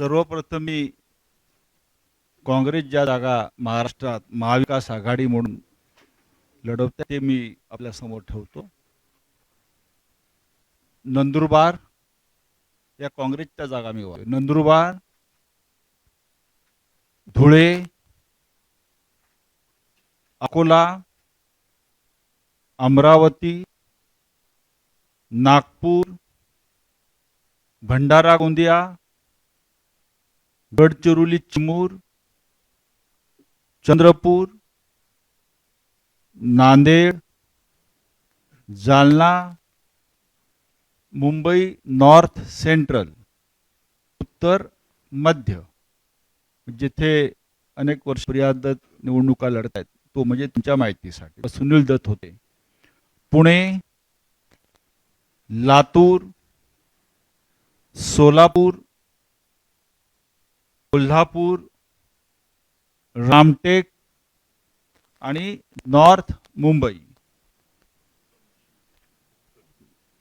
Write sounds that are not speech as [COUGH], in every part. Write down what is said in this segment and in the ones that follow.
सर्वप्रथम मी काँग्रेस ज्या जागा महाराष्ट्रात महाविकास आघाडी म्हणून लढवते ते मी आपल्यासमोर ठेवतो. नंदुरबार या काँग्रेसच्या जागा मी नंदुरबार धुळे अकोला अमरावती नागपूर भंडारा गोंदिया गडचिरोली चिमूर चंद्रपूर नांदेड जालना मुंबई नॉर्थ सेंट्रल उत्तर मध्य जिथे अनेक वर्ष दत्त निवडणुका लढत आहेत तो म्हणजे तुमच्या माहितीसाठी. सुनील दत्त होते. पुणे लातूर सोलापूर कोल्हापूर रामटेक आणि नॉर्थ मुंबई.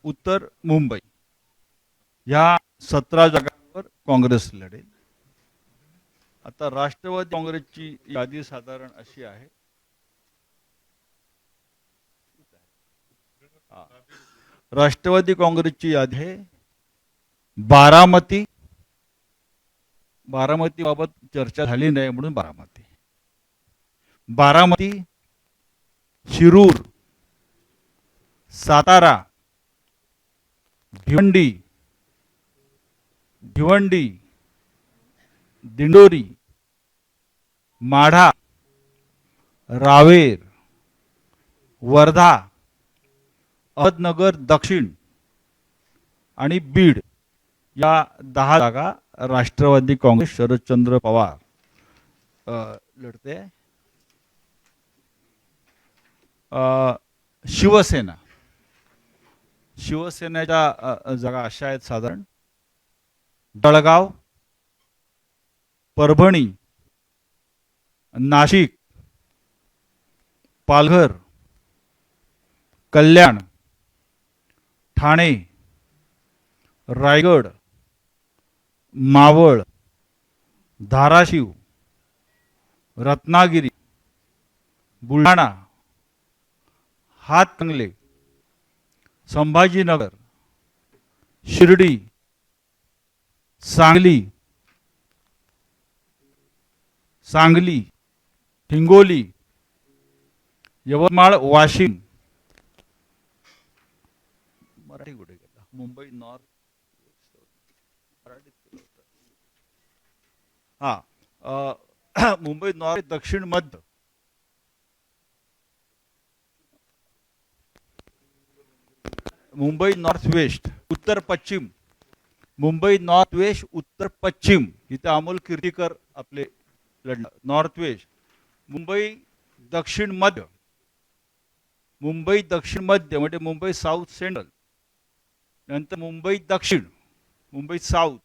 उत्तर मुंबई. ह्या सतरा जागांवर काँग्रेस लढेल. आता राष्ट्रवादी काँग्रेसची यादी साधारण अशी आहे. राष्ट्रवादी काँग्रेसची यादी आहे. बारामती बारामतीबाबत चर्चा झाली नाही म्हणून बारामती. बारामती शिरूर सातारा भिवंडी भिवंडी दिंडोरी माढा रावेर वर्धा अहमदनगर दक्षिण आणि बीड या दहा जागा राष्ट्रवादी काँग्रेस शरदचंद्र पवार. लढते. शिवसेना. शिवसेनेच्या जागा अशा आहेत साधारण. जळगाव परभणी नाशिक पालघर कल्याण ठाणे रायगड मावळ धाराशिव रत्नागिरी बुलढाणा हातकंगले संभाजीनगर शिर्डी सांगली सांगली हिंगोली यवतमाळ वाशिम. मराठी कुठे गेला? मुंबई नॉर्थ. हा [CLEARS THROAT] मुंबई नॉर्थ दक्षिण मध्य. मुंबई नॉर्थ वेस्ट उत्तर पश्चिम. मुंबई नॉर्थ वेस्ट उत्तर पश्चिम. इथे अमोल कीर्तीकर आपले लढणार. नॉर्थ वेस्ट मुंबई दक्षिण मध्य. मुंबई दक्षिण मध्य म्हणजे मुंबई साऊथ सेंट्रल नंतर मुंबई दक्षिण. मुंबई साऊथ.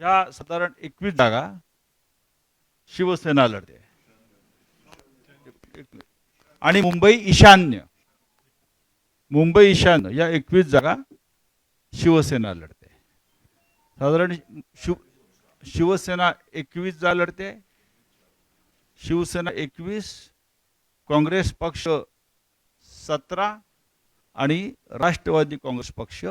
या साधारण एकवीस जागा शिवसेना लढते. आणि मुंबई ईशान्य. मुंबई ईशान्य या एकवीस जागा शिवसेना लढते. साधारण शिव शिवसेना एकवीस जा लढते. शिवसेना एकवीस काँग्रेस पक्ष सतरा आणि राष्ट्रवादी काँग्रेस पक्ष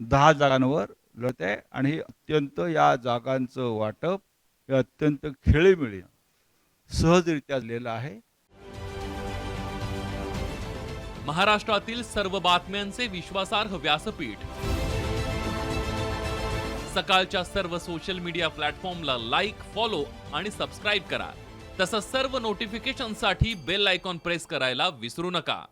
दहा जागांवर लढते आणि हे अत्यंत या जागांचं वाटप हे अत्यंत खेळीमेळीनं सहजरित्या झालेलं आहे. महाराष्ट्रातील सर्व बातम्यांचे विश्वासार्ह व्यासपीठ. सकाळच्या सर्व सोशल मीडिया प्लॅटफॉर्मला लाईक फॉलो आणि सबस्क्राईब करा. तसंच सर्व नोटिफिकेशनसाठी बेल आयकॉन प्रेस करायला विसरू नका.